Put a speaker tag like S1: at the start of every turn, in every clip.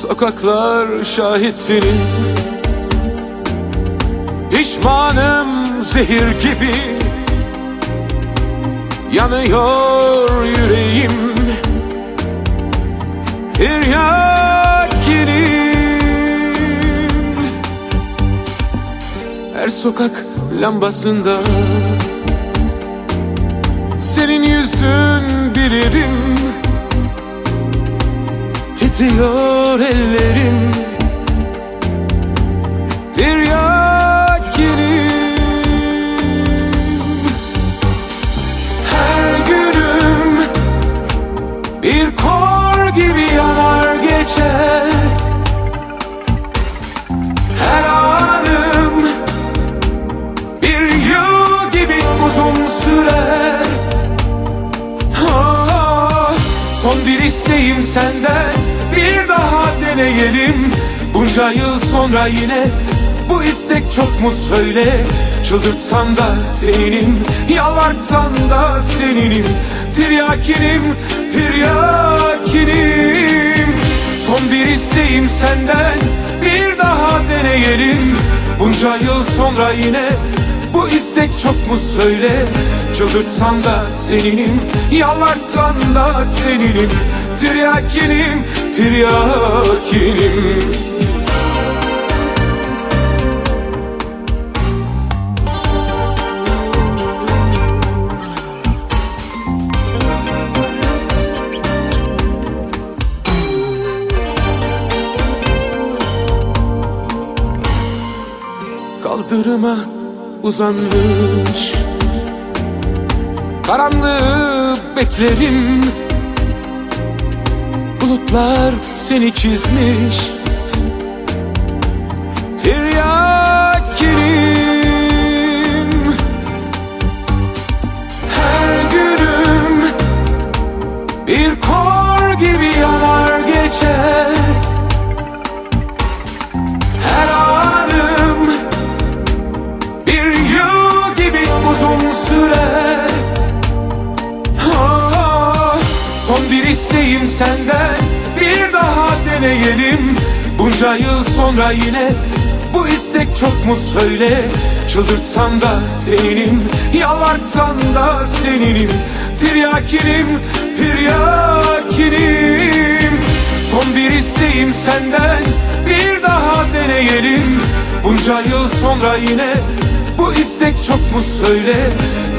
S1: Sokaklar şahit senin. Pişmanım zehir gibi. Yanıyor yüreğim. Tiryakinim Her sokak lambasında Senin yüzün bilirim Titriyor ellerim. Tiryakinim Her günüm Bir kor gibi yanar geçer. Her anım Bir yıl gibi uzun sürer. Ah, Son bir isteğim senden. Bir deneyelim Bunca yıl sonra yine Bu istek çok mu söyle? Çıldırtsan da seninim Yalvartsan da seninim. Tiryakinim Tiryakinim. Son bir isteğim senden Bir daha deneyelim. Bunca yıl sonra yine bu istek çok mu söyle? Çıldırtsan da seninim Yalvartsan da seninim. Tiryakinim Tiryakinim. Kaldırıma uzanmış. Karanlığı beklerim. Bulutlar seni çizmiş. Tiryakinim isteğim senden Bir daha deneyelim. Bunca yıl sonra yine Bu istek çok mu söyle? Çıldırtsan da seninim Yalvartsan da seninim. Tiryakinim Tiryakinim. Son bir isteğim senden Bir daha deneyelim. Bunca yıl sonra yine bu istek çok mu söyle?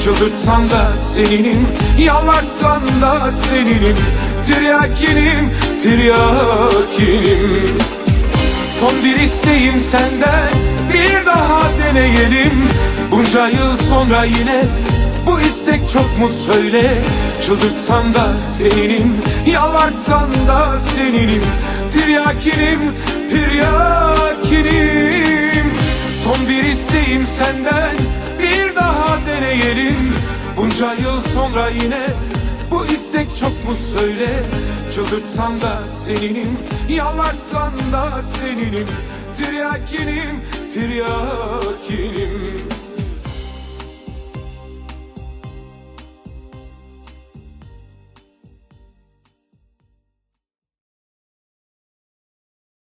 S1: Çıldırtsan da seninim Yalvartsan da seninim. Tiryakinim Tiryakinim. Son bir isteğim senden Bir daha deneyelim. Bunca yıl sonra yine bu istek çok mu söyle? Çıldırtsan da seninim Yalvartsan da seninim. Tiryakinim Tiryakinim isteğim senden Bir daha deneyelim. Bunca yıl sonra yine Bu istek çok mu söyle? Çıldırtsan da seninim Yalvartsan da seninim. Tiryakinim Tiryakinim